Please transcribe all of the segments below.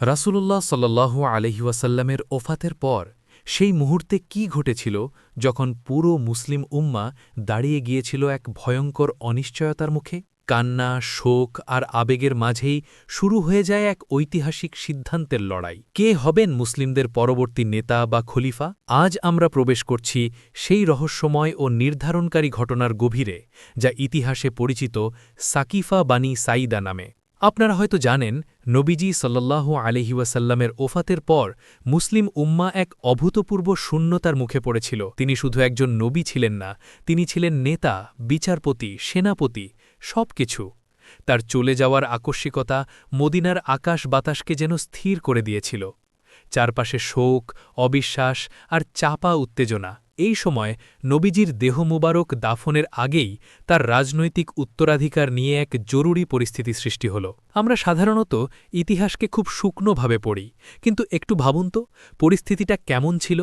রাসূলুল্লাহ সাল্লাল্লাহু আলহিউসাল্লামের ওফাতের পর সেই মুহূর্তে কি ঘটেছিল যখন পুরো মুসলিম উম্মা দাঁড়িয়ে গিয়েছিল এক ভয়ঙ্কর অনিশ্চয়তার মুখে? কান্না, শোক আর আবেগের মাঝেই শুরু হয়ে যায় এক ঐতিহাসিক সিদ্ধান্তের লড়াই। কে হবেন মুসলিমদের পরবর্তী নেতা বা খলিফা? আজ আমরা প্রবেশ করছি সেই রহস্যময় ও নির্ধারণকারী ঘটনার গভীরে, যা ইতিহাসে পরিচিত সাকিফা বানী সাইদা নামে। আপনারা হয়তো জানেন, নবীজি সাল্লাল্লাহু আলহিউসাল্লামের ওফাতের পর মুসলিম উম্মা এক অভূতপূর্ব শূন্যতার মুখে পড়েছিল। তিনি শুধু একজন নবী ছিলেন না, তিনি ছিলেন নেতা, বিচারপতি, সেনাপতি সব কিছু তার চলে যাওয়ার আকস্মিকতা মদিনার আকাশ বাতাসকে যেন স্থির করে দিয়েছিল। চারপাশে শোক, অবিশ্বাস আর চাপা উত্তেজনা। এই সময় নবীজির দেহ মুবারক দাফনের আগেই তার রাজনৈতিক উত্তরাধিকার নিয়ে এক জরুরি পরিস্থিতি সৃষ্টি হল। আমরা সাধারণত ইতিহাসকে খুব শুকনোভাবে পড়ি, কিন্তু একটু ভাবুন তো, পরিস্থিতিটা কেমন ছিল?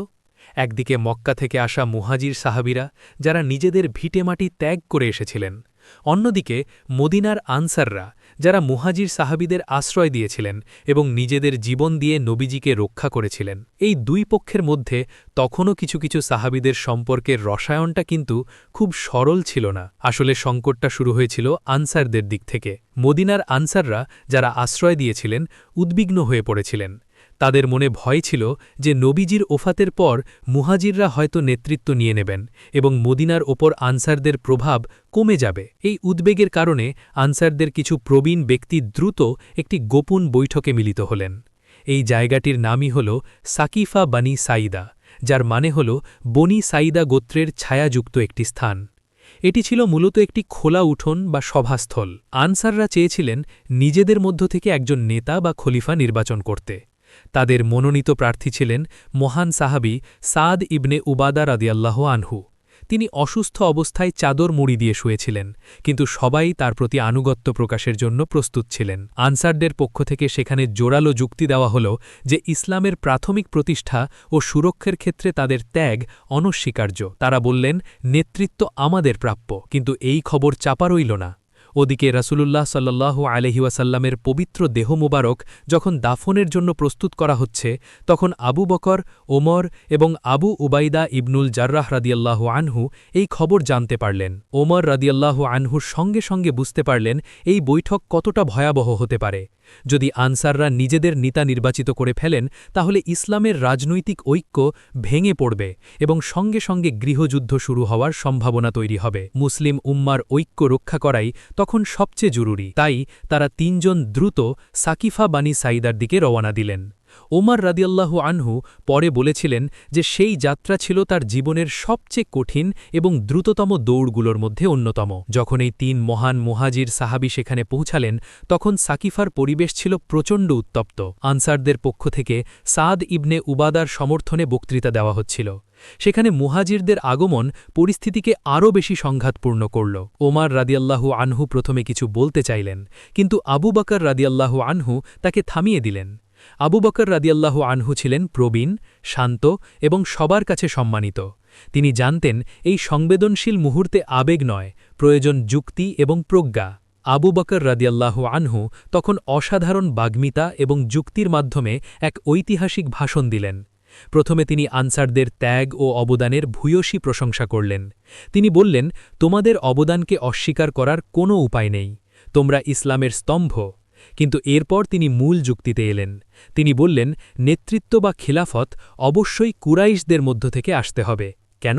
একদিকে মক্কা থেকে আসা মুহাজির সাহাবিরা, যারা নিজেদের ভিটেমাটি ত্যাগ করে এসেছিলেন অন্যদিকে, মদিনার আনসাররা, যারা মুহাজির সাহাবিদের আশ্রয় দিয়েছিলেন এবং নিজেদের জীবন দিয়ে নবীজিকে রক্ষা করেছিলেন, এই দুই পক্ষের মধ্যে তখনও কিছু কিছু সাহাবিদের সম্পর্কের রসায়নটা কিন্তু খুব সরল ছিল না। আসলে সংকটটা শুরু হয়েছিল আনসারদের দিক থেকে। মদিনার আনসাররা যারা আশ্রয় দিয়েছিলেন, উদ্বিগ্ন হয়ে পড়েছিলেন। তাদের মনে ভয় ছিল যে নবীজির ওফাতের পর মুহাজিররা হয়তো নেতৃত্ব নিয়ে নেবেন এবং মদিনার ওপর আনসারদের প্রভাব কমে যাবে। এই উদ্বেগের কারণে আনসারদের কিছু প্রবীণ ব্যক্তি দ্রুত একটি গোপন বৈঠকে মিলিত হলেন। এই জায়গাটির নামই হল সাকিফা বানি সাইদা যার মানে হল বনি সাইদা গোত্রের ছায়াযুক্ত একটি স্থান। এটি ছিল মূলত একটি খোলা উঠোন বা সভাস্থল। আনসাররা চেয়েছিলেন নিজেদের মধ্য থেকে একজন নেতা বা খলিফা নির্বাচন করতে। তাদের মনোনীত প্রার্থী ছিলেন মহান সাহাবি সাদ ইবনে উবাদা রাদিয়াল্লাহ আনহু। তিনি অসুস্থ অবস্থায় চাদর মুড়ি দিয়ে শুয়েছিলেন, কিন্তু সবাই তার প্রতি আনুগত্য প্রকাশের জন্য প্রস্তুত ছিলেন। আনসারদের পক্ষ থেকে সেখানে জোরালো যুক্তি দেওয়া হল যে ইসলামের প্রাথমিক প্রতিষ্ঠা ও সুরক্ষার ক্ষেত্রে তাদের ত্যাগ অনস্বীকার্য। তারা বললেন, নেতৃত্ব আমাদের প্রাপ্য, কিন্তু এই খবর চাপা রইল না। ওদিকে রাসুলুল্লাহ সাল্লাহ আলহিউসাল্লামের পবিত্র দেহ মুবারক যখন দাফনের জন্য প্রস্তুত করা হচ্ছে, তখন আবু বকর, ওমর এবং আবু উবাইদা ইবনুল জার্রাহ রাদিয়াল্লাহ আনহু এই খবর জানতে পারলেন। ওমর রাদিয়াল্লাহ আনহুর সঙ্গে সঙ্গে বুঝতে পারলেন এই বৈঠক কতটা ভয়াবহ হতে পারে। যদি আনসাররা নিজেদের নেতা নির্বাচিত করে ফেলেন, তাহলে ইসলামের রাজনৈতিক ঐক্য ভেঙে পড়বে এবং সঙ্গে সঙ্গে গৃহযুদ্ধ শুরু হওয়ার সম্ভাবনা তৈরি হবে। মুসলিম উম্মার ঐক্য রক্ষা করাই তখন সবচেয়ে জরুরি। তাই তারা তিনজন দ্রুত সাকিফা বানী সাইদার দিকে রওয়ানা দিলেন। ওমর রাদিয়াল্লাহু আনহু পরে বলেছিলেন যে সেই যাত্রা ছিল তার জীবনের সবচেয়ে কঠিন এবং দ্রুততম দৌড়গুলোর মধ্যে অন্যতম। যখন এই তিন মহান মোহাজির সাহাবি সেখানে পৌঁছালেন, তখন সাকিফার পরিবেশ ছিল প্রচণ্ড উত্তপ্ত। আনসারদের পক্ষ থেকে সাদ ইবনে উবাদার সমর্থনে বক্তৃতা দেওয়া হচ্ছিল। সেখানে মুহাজিরদের আগমন পরিস্থিতিকে আরও বেশি সংঘাতপূর্ণ করল। ওমার রাদিয়াল্লাহু আনহু প্রথমে কিছু বলতে চাইলেন, কিন্তু আবু বাকর রাদিয়াল্লাহু আনহু তাকে থামিয়ে দিলেন। আবু বকর রাদিয়াল্লাহু আনহু ছিলেন প্রবীণ, শান্ত এবং সবার কাছে সম্মানিত। তিনি জানতেন, এই সংবেদনশীল মুহূর্তে আবেগ নয়, প্রয়োজন যুক্তি এবং প্রজ্ঞা। আবু বকর রাদিয়াল্লাহু আনহু তখন অসাধারণ বাগ্মিতা এবং যুক্তির মাধ্যমে এক ঐতিহাসিক ভাষণ দিলেন। প্রথমে তিনি আনসারদের ত্যাগ ও অবদানের ভূয়সী প্রশংসা করলেন। তিনি বললেন, তোমাদের অবদানকে অস্বীকার করার কোনো উপায় নেই। তোমরা ইসলামের স্তম্ভ। কিন্তু এরপর তিনি মূল যুক্তিতে এলেন। তিনি বললেন, নেতৃত্ব বা খিলাফত অবশ্যই কুরাইশদের মধ্য থেকে আসতে হবে। কেন?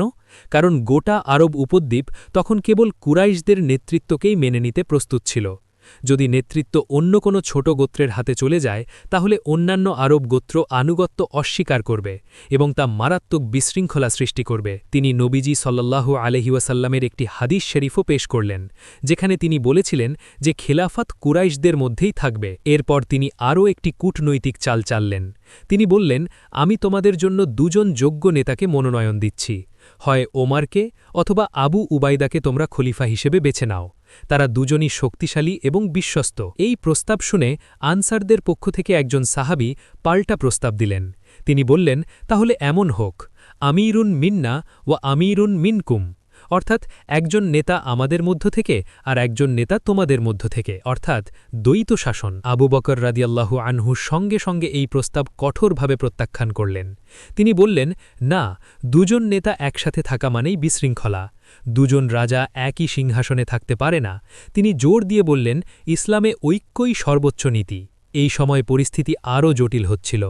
কারণ গোটা আরব উপদ্বীপ তখন কেবল কুরাইশদের নেতৃত্বকেই মেনে নিতে প্রস্তুত ছিল। যদি নেতৃত্ব অন্য কোনো ছোট গোত্রের হাতে চলে যায়, তাহলে অন্যান্য আরব গোত্র আনুগত্য অস্বীকার করবে এবং তা মারাত্মক বিশৃঙ্খলা সৃষ্টি করবে। তিনি নবীজি সাল্লাল্লাহু আলহিউসাল্লামের একটি হাদিস শরীফও পেশ করলেন, যেখানে তিনি বলেছিলেন যে খেলাফত কুরাইশদের মধ্যেই থাকবে। এরপর তিনি আরও একটি কূটনৈতিক চাল চাললেন। তিনি বললেন, আমি তোমাদের জন্য দুজন যোগ্য নেতাকে মনোনয়ন দিচ্ছি। হয় ওমারকে অথবা আবু উবাইদাকে তোমরা খলিফা হিসেবে বেছে নাও। তারা দুজনই শক্তিশালী এবং বিশ্বস্ত। এই প্রস্তাব শুনে আনসারদের পক্ষ থেকে একজন সাহাবি পাল্টা প্রস্তাব দিলেন। তিনি বললেন, তাহলে এমন হোক, আমিরুন মিন্না ও আমিরুন মিনকুম। অর্থাৎ একজন নেতা আমাদের মধ্য থেকে আর একজন নেতা তোমাদের মধ্য থেকে। অর্থাৎ দ্বৈত শাসন। আবু বকর রাদিয়াল্লাহু আনহু সঙ্গে সঙ্গে এই প্রস্তাব কঠোরভাবে প্রত্যাখ্যান করলেন। তিনি বললেন, না, দুজন নেতা একসাথে থাকা মানেই বিশৃঙ্খলা। দুজন রাজা একই সিংহাসনে থাকতে পারে না। তিনি জোর দিয়ে বললেন, ইসলামে ঐক্যই সর্বোচ্চ নীতি। এই সময় পরিস্থিতি আরও জটিল হচ্ছিল।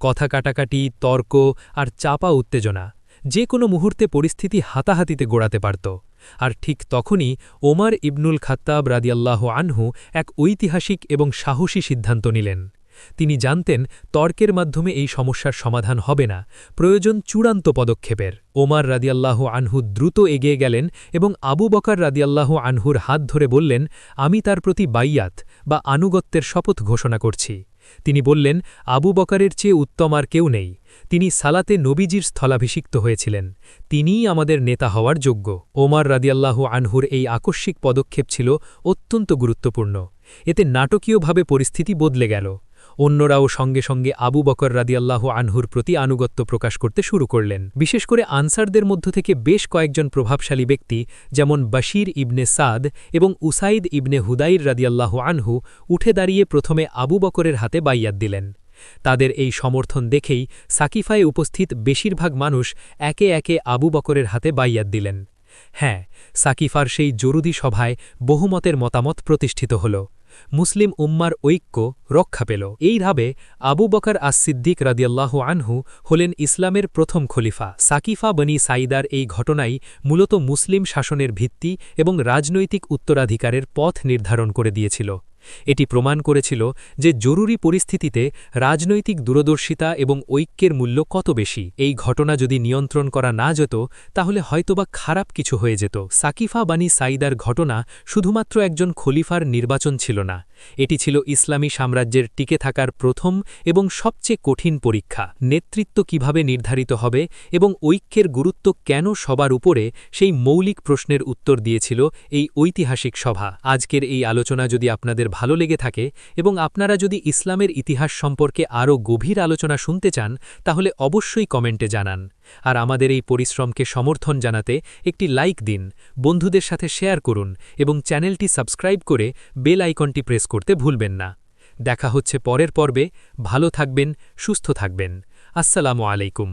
কথা কাটাকাটি, তর্ক আর চাপা উত্তেজনা, যে কোনো মুহূর্তে পরিস্থিতি হাতাহাতিতে গোড়াতে পারত। আর ঠিক তখনই ওমার ইবনুল খাত্তাব রাদিয়াল্লাহ আনহু এক ঐতিহাসিক এবং সাহসী সিদ্ধান্ত নিলেন। তিনি জানতেন তর্কের মাধ্যমে এই সমস্যার সমাধান হবে না। প্রয়োজন চূড়ান্ত পদক্ষেপের। ওমার রাদিয়াল্লাহ আনহু দ্রুত এগিয়ে গেলেন এবং আবু বকার রাদিয়াল্লাহ আনহুর হাত ধরে বললেন, আমি তার প্রতি বাইয়াত বা আনুগত্যের শপথ ঘোষণা করছি। তিনি বললেন, আবু বকারের চেয়ে উত্তম আর কেউ নেই। তিনি সালাতে নবীজির স্থলাভিষিক্ত হয়েছিলেন। তিনিই আমাদের নেতা হওয়ার যোগ্য। ওমার রাদিয়াল্লাহু আনহুর এই আকস্মিক পদক্ষেপ ছিল অত্যন্ত গুরুত্বপূর্ণ। এতে নাটকীয়ভাবে পরিস্থিতি বদলে গেল। অন্যরাও সঙ্গে সঙ্গে আবু বকর রাদিয়াল্লাহ আনহুর প্রতি আনুগত্য প্রকাশ করতে শুরু করলেন। বিশেষ করে আনসারদের মধ্য থেকে বেশ কয়েকজন প্রভাবশালী ব্যক্তি, যেমন বাশির ইবনে সাদ এবং উসাইদ ইবনে হুদাইর রাদিয়াল্লাহ আনহু, উঠে দাঁড়িয়ে প্রথমে আবু বকরের হাতে বাইয়াত দিলেন। তাদের এই সমর্থন দেখেই সাকিফায় উপস্থিত বেশিরভাগ মানুষ একে একে আবু বকরের হাতে বাইয়াত দিলেন। হ্যাঁ সাকিফার সেই জরুরি সভায় বহুমতের মতামত প্রতিষ্ঠিত হল। মুসলিম উম্মার ঐক্য রক্ষা পেল। এইভাবে আবু বকর আস সিদ্দিক রাদিয়াল্লাহ আনহু হলেন ইসলামের প্রথম খলিফা। সাকিফা বনি সাইদার এই ঘটনাই মূলত মুসলিম শাসনের ভিত্তি এবং রাজনৈতিক উত্তরাধিকারের পথ নির্ধারণ করে দিয়েছিল। এটি প্রমাণ করেছিল যে জরুরি পরিস্থিতিতে রাজনৈতিক দূরদর্শিতা এবং ঐক্যের মূল্য কত বেশি। এই ঘটনা যদি নিয়ন্ত্রণ করা না যেত, তাহলে হয়তোবা খারাপ কিছু হয়ে যেত। সাকিফা বানী সাইদার ঘটনা শুধুমাত্র একজন খলিফার নির্বাচন ছিল না। এটি ছিল ইসলামী সাম্রাজ্যের টিকে থাকার প্রথম এবং সবচেয়ে কঠিন পরীক্ষা, নেতৃত্ব কীভাবে নির্ধারিত হবে এবং ঐক্যের গুরুত্ব কেন সবার উপরে সেই মৌলিক প্রশ্নের উত্তর দিয়েছিল এই ঐতিহাসিক সভা। আজকের এই আলোচনা যদি আপনাদের ভালো লেগে থাকে এবং আপনারা যদি ইসলামের ইতিহাস সম্পর্কে আরও গভীর আলোচনা শুনতে চান, তাহলে অবশ্যই কমেন্টে জানান। আর আমাদের এই পরিশ্রমকে সমর্থন জানাতে একটি লাইক দিন, বন্ধুদের সাথে শেয়ার করুন এবং চ্যানেলটি সাবস্ক্রাইব করে বেল আইকনটি প্রেস করতে ভুলবেন না। দেখা হচ্ছে পরের পর্বে। ভালো থাকবেন, সুস্থ থাকবেন। আসসালামু আলাইকুম।